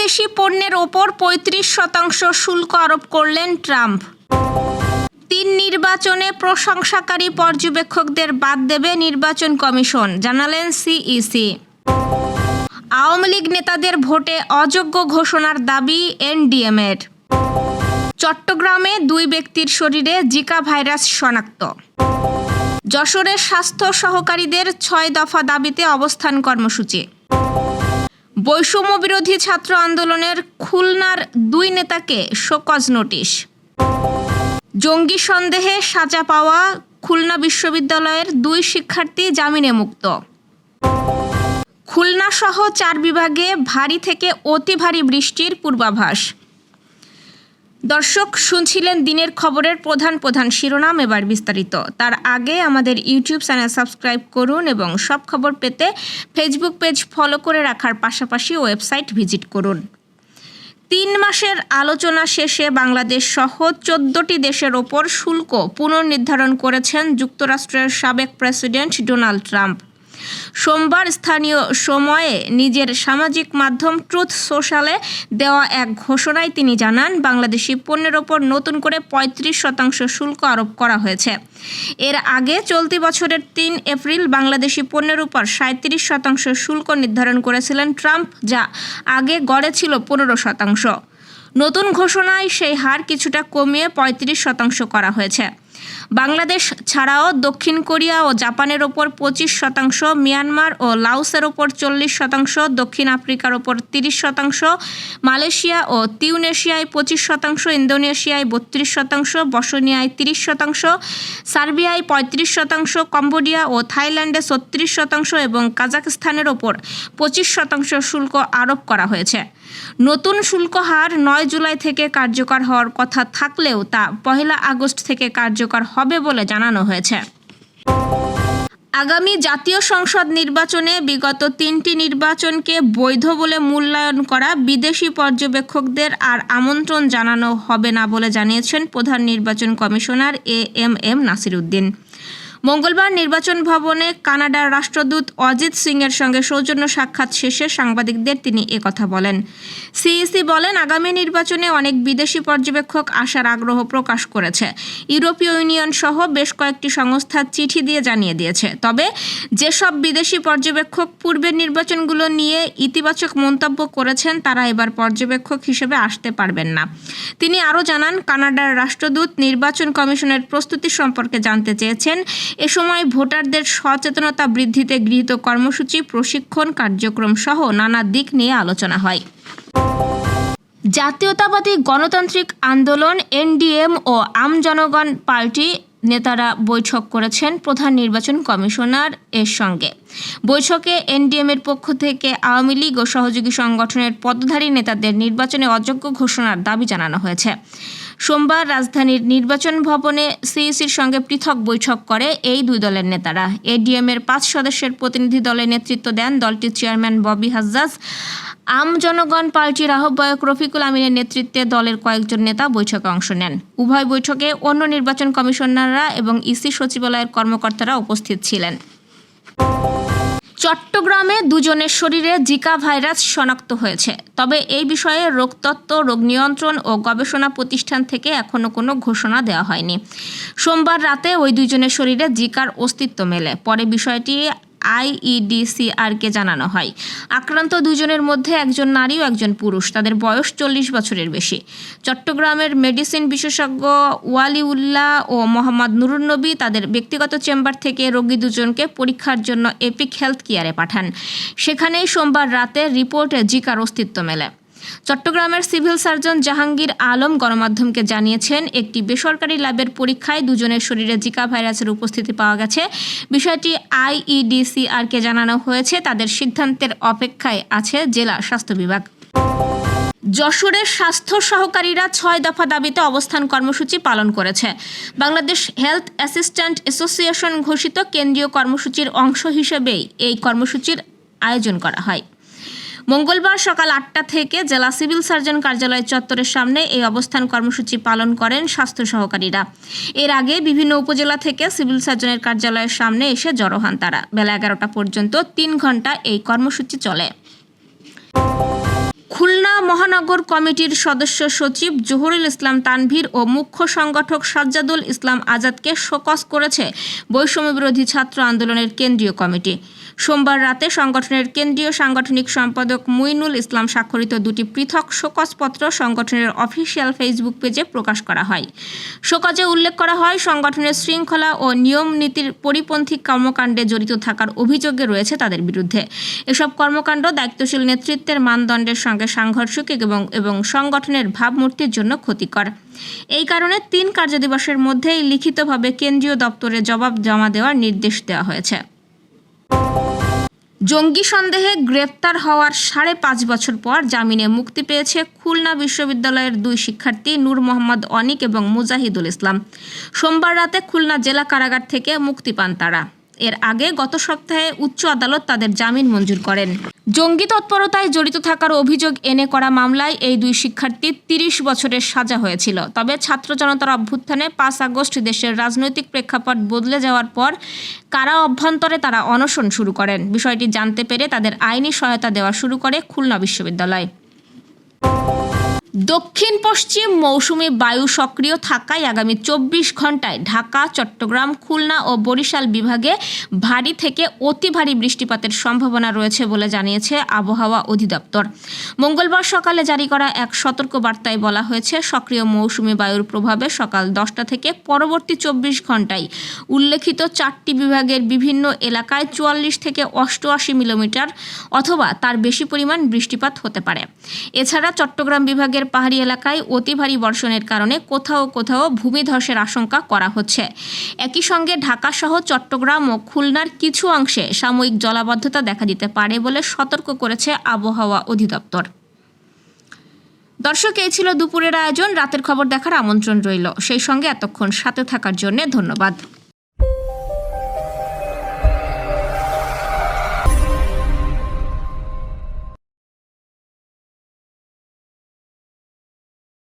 বাংলাদেশি পণ্যের ওপর পঁয়ত্রিশ শতাংশ শুল্ক আরোপ করলেন ট্রাম্প। তিন নির্বাচনে প্রশংসাকারী পর্যবেক্ষকদের বাদ দেবে নির্বাচন কমিশন, জানালেন সিইসি। আওয়ামী লীগ নেতাদের ভোটে অযোগ্য ঘোষণার দাবি এনডিএমের। চট্টগ্রামে দুই ব্যক্তির শরীরে জিকা ভাইরাস শনাক্ত। যশোরের স্বাস্থ্য সহকারীদের ছয় দফা দাবিতে অবস্থান কর্মসূচি। বৈষম্য বিরোধী ছাত্র আন্দোলনের খুলনার দুই নেতাকে শোকজ নোটিশ। জঙ্গি সন্দেহে সাজা পাওয়া খুলনা বিশ্ববিদ্যালয়ের দুই শিক্ষার্থী জামিনে মুক্ত। খুলনা সহ চার বিভাগে ভারী থেকে অতি ভারী বৃষ্টির পূর্বাভাস। দর্শক, শুনছিলেন দিনের খবরের প্রধান প্রধান শিরোনাম এবার বিস্তারিত। তার আগে আমাদের ইউটিউব চ্যানেল সাবস্ক্রাইব করুন এবং সব খবর পেতে ফেসবুক পেজ ফলো করে রাখার পাশাপাশি ওয়েবসাইট ভিজিট করুন। তিন মাসের আলোচনা শেষে বাংলাদেশ সহ চোদ্দটি দেশের ওপর শুল্ক পুনর্নির্ধারণ করেছেন যুক্তরাষ্ট্রের সাবেক প্রেসিডেন্ট ডোনাল্ড ট্রাম্প। সোমবার স্থানীয় সময়ে নিজের সামাজিক মাধ্যম ট্রুথ সোশ্যালে দেওয়া এক ঘোষণায় তিনি জানান, বাংলাদেশি পণ্যের ওপর নতুন করে পঁয়ত্রিশ শতাংশ শুল্ক আরোপ করা হয়েছে। এর আগে চলতি বছরের তিন এপ্রিল বাংলাদেশি পণ্যের উপর সাঁত্রিশ শতাংশ শুল্ক নির্ধারণ করেছিলেন ট্রাম্প, যা আগে গড়ে ছিল পনেরো শতাংশ। নতুন ঘোষণায় সেই হার কিছুটা কমিয়ে পঁয়ত্রিশ শতাংশ করা হয়েছে। বাংলাদেশ ছাড়াও দক্ষিণ কোরিয়া ও জাপানের ওপর পঁচিশ শতাংশ, মিয়ানমার ও লাওসের ওপর চল্লিশ শতাংশ, দক্ষিণ আফ্রিকার ওপর তিরিশ শতাংশ, মালয়েশিয়া ও তিউনেশিয়ায় পঁচিশ শতাংশ, ইন্দোনেশিয়ায় বত্রিশ শতাংশ, বসনিয়ায় তিরিশ শতাংশ, সার্বিয়ায় পঁয়ত্রিশ শতাংশ, কম্বোডিয়া ও থাইল্যান্ডে ছত্রিশ শতাংশ এবং কাজাখস্তানের ওপর পঁচিশ শতাংশ শুল্ক আরোপ করা হয়েছে। নতুন শুল্ক হার নয় জুলাই থেকে কার্যকর হওয়ার কথা থাকলেও তা পহেলা আগস্ট থেকে কার্যকর হবে বলে জানানো হয়েছে। আগামী জাতীয় সংসদ নির্বাচনে বিগত তিনটি নির্বাচনকে বৈধ বলে মূল্যায়ন করা বিদেশি পর্যবেক্ষকদের আর আমন্ত্রণ জানানো হবে না বলে জানিয়েছেন প্রধান নির্বাচন commissioner A M M Nasiruddin মঙ্গলবার নির্বাচন ভবনে কানাডার রাষ্ট্রদূত অজিত সিংয়ের সঙ্গে সৌজন্য সাক্ষাৎ শেষে সাংবাদিকদের তিনি একথা বলেন। সিইসি বলেন, আগামী নির্বাচনে অনেক বিদেশি পর্যবেক্ষক আসার আগ্রহ প্রকাশ করেছে। ইউরোপীয় ইউনিয়ন সহ বেশ কয়েকটি সংস্থা চিঠি দিয়ে জানিয়ে দিয়েছে। তবে যেসব বিদেশি পর্যবেক্ষক পূর্বের নির্বাচনগুলো নিয়ে ইতিবাচক মন্তব্য করেছেন, তারা এবার পর্যবেক্ষক হিসেবে আসতে পারবেন না। তিনি আরও জানান, কানাডার রাষ্ট্রদূত নির্বাচন কমিশনের প্রস্তুতি সম্পর্কে জানতে চেয়েছেন এ সময় ভোটারদের সচেতনতা বৃদ্ধিতে গৃহীত কর্মসূচি, প্রশিক্ষণ কার্যক্রম সহ নানা দিক নিয়ে আলোচনা হয়। জাতীয়তাবাদী গণতান্ত্রিক আন্দোলন, এনডিএম ও আম জনগণ পার্টি নেতারা বৈঠক করেছেন প্রধান নির্বাচন কমিশনার এর সঙ্গে। বৈঠকে এনডিএমের পক্ষ থেকে আওয়ামী লীগ ও সহযোগী সংগঠনের পদধারী নেতাদের নির্বাচনে অযোগ্য ঘোষণার দাবি জানানো হয়েছে। সোমবার রাজধানীর নির্বাচন ভবনে সিইসির সঙ্গে পৃথক বৈঠক করে এই দুই দলের নেতারা। এডিএম এর পাঁচ সদস্যের প্রতিনিধি দলে নেতৃত্ব দেন দলটির চেয়ারম্যান ববি হাজ্জাজ। আম জনগণ পার্টির আহ্বায়ক রফিকুল আমিনের নেতৃত্বে দলের কয়েকজন নেতা বৈঠকে অংশ নেন। উভয় বৈঠকে অন্য নির্বাচন কমিশনাররা এবং ইসি সচিবালয়ের কর্মকর্তারা উপস্থিত ছিলেন। চট্টগ্রামে দুজনের শরীরে জিকা ভাইরাস শনাক্ত হয়েছে। তবে এই বিষয়ে রোগতত্ত্ব রোগ নিয়ন্ত্রণ ও গবেষণা প্রতিষ্ঠান থেকে এখনও কোনো ঘোষণা দেওয়া হয়নি। সোমবার রাতে ওই দুজনের শরীরে জিকার অস্তিত্ব মেলে। পরে বিষয়টি আইইডিসিআরকে জানানো হয়। আক্রান্ত দুজনের মধ্যে একজন নারী ও একজন পুরুষ। তাদের বয়স চল্লিশ বছরের বেশি। চট্টগ্রামের মেডিসিন বিশেষজ্ঞ ওয়ালিউল্লাহ ও মোহাম্মদ নুরুন্নবী তাদের ব্যক্তিগত চেম্বার থেকে রোগী দুজনকে পরীক্ষার জন্য এপিক হেলথ কেয়ারে পাঠান। সেখানেই সোমবার রাতে রিপোর্টে জিকার অস্তিত্ব মেলে। চট্টগ্রামের সিভিল সার্জন জাহাঙ্গীর আলম গণমাধ্যমকে জানিয়েছেন, একটি বেসরকারি ল্যাবের পরীক্ষায় দুজনের শরীরে জিকা ভাইরাসের উপস্থিতি পাওয়া গেছে। বিষয়টি আইইডিসিআরকে জানানো হয়েছে। তাদের সিদ্ধান্তের অপেক্ষায় আছে জেলা স্বাস্থ্য বিভাগ। যশোরের স্বাস্থ্য সহকারীরা ছয় দফা দাবিতে অবস্থান কর্মসূচি পালন করেছে। বাংলাদেশ হেলথ অ্যাসিস্ট্যান্ট অ্যাসোসিয়েশন ঘোষিত কেন্দ্রীয় কর্মসূচির অংশ হিসেবেই এই কর্মসূচির আয়োজন করা হয়। মঙ্গলবার সকাল আটটা থেকে জেলা সিভিল সার্জন কার্যালয় চত্বরের সামনে এই অবস্থান কর্মসূচি পালন করেন স্বাস্থ্য সহকারীরা। এর আগে বিভিন্ন উপজেলা থেকে সিভিল সার্জনের কার্যালয়ের সামনে এসে জড়ো হন তারা। বেলা এগারোটা পর্যন্ত তিন ঘণ্টা এই কর্মসূচি চলে। খুলনা মহানগর কমিটির সদস্য সচিব জহুরুল ইসলাম তানভীর ও মুখ্য সংগঠক সাজ্জাদুল ইসলাম আজাদকে শোকস করেছে বৈষম্য বিরোধী ছাত্র আন্দোলনের কেন্দ্রীয় কমিটি। সোমবার রাতে সংগঠনের কেন্দ্রীয় সাংগঠনিক সম্পাদক মুইনুল ইসলাম স্বাক্ষরিত দুটি পৃথক শোকজপত্র সংগঠনের অফিসিয়াল ফেসবুক পেজে প্রকাশ করা হয়। শোকজে উল্লেখ করা হয়, সংগঠনের শৃঙ্খলা ও নিয়ম নীতির পরিপন্থী কর্মকাণ্ডে জড়িত থাকার অভিযোগে রয়েছে তাদের বিরুদ্ধে। এসব কর্মকাণ্ড দায়িত্বশীল নেতৃত্বের মানদণ্ডের সঙ্গে সাংঘর্ষিক এবং এবং সংগঠনের ভাবমূর্তির জন্য ক্ষতিকর। এই কারণে তিন কার্যদিবসের মধ্যেই লিখিতভাবে কেন্দ্রীয় দপ্তরে জবাব জমা দেওয়ার নির্দেশ দেওয়া হয়েছে। জঙ্গি সন্দেহে গ্রেপ্তার হওয়ার সাড়ে পাঁচ বছর পর জামিনে মুক্তি পেয়েছে খুলনা বিশ্ববিদ্যালয়ের দুই শিক্ষার্থী নূর মোহাম্মদ অনিক এবং মুজাহিদুল ইসলাম। সোমবার রাতে খুলনা জেলা কারাগার থেকে মুক্তি পান তারা। এর আগে গত সপ্তাহে উচ্চ আদালত তাদের জামিন মঞ্জুর করেন। জঙ্গি তৎপরতায় জড়িত থাকার অভিযোগ এনে করা মামলায় এই দুই শিক্ষার্থীর তিরিশ বছরের সাজা হয়েছিল। তবে ছাত্র জনতার অভ্যুত্থানে পাঁচ আগস্ট দেশের রাজনৈতিক প্রেক্ষাপট বদলে যাওয়ার পর কারা অভ্যন্তরে তারা অনশন শুরু করেন। বিষয়টি জানতে পেরে তাদের আইনি সহায়তা দেওয়া শুরু করে খুলনা বিশ্ববিদ্যালয়। দক্ষিণ পশ্চিম মৌসুমি বায়ু সক্রিয় থাকায় আগামী চব্বিশ ঘন্টায় ঢাকা, চট্টগ্রাম, খুলনা ও বরিশাল বিভাগে ভারী থেকে অতি ভারী বৃষ্টিপাতের সম্ভাবনা রয়েছে বলে জানিয়েছে আবহাওয়া অধিদপ্তর। মঙ্গলবার সকালে জারি করা এক সতর্ক বার্তায় বলা হয়েছে, সক্রিয় মৌসুমি বায়ুর প্রভাবে সকাল দশটা থেকে পরবর্তী চব্বিশ ঘন্টায় উল্লেখিত চারটি বিভাগের বিভিন্ন এলাকায় চুয়াল্লিশ থেকে অষ্টআশি মিলিমিটার অথবা তার বেশি পরিমাণ বৃষ্টিপাত হতে পারে। এছাড়া চট্টগ্রাম বিভাগের পাহাড়ি এলাকায় অতি ভারী বর্ষণের কারণে কোথাও কোথাও ভূমিধসের আশঙ্কা করা হচ্ছে। একই সঙ্গে ঢাকা সহ চট্টগ্রাম ও খুলনার কিছু অংশে সাময়িক জলাবদ্ধতা দেখা দিতে পারে বলে সতর্ক করেছে আবহাওয়া অধিদপ্তর। দর্শক, এই ছিল দুপুরের আয়োজন। রাতের খবর দেখার আমন্ত্রণ রইল। সেই সঙ্গে এতক্ষণ সাথে থাকার জন্য ধন্যবাদ।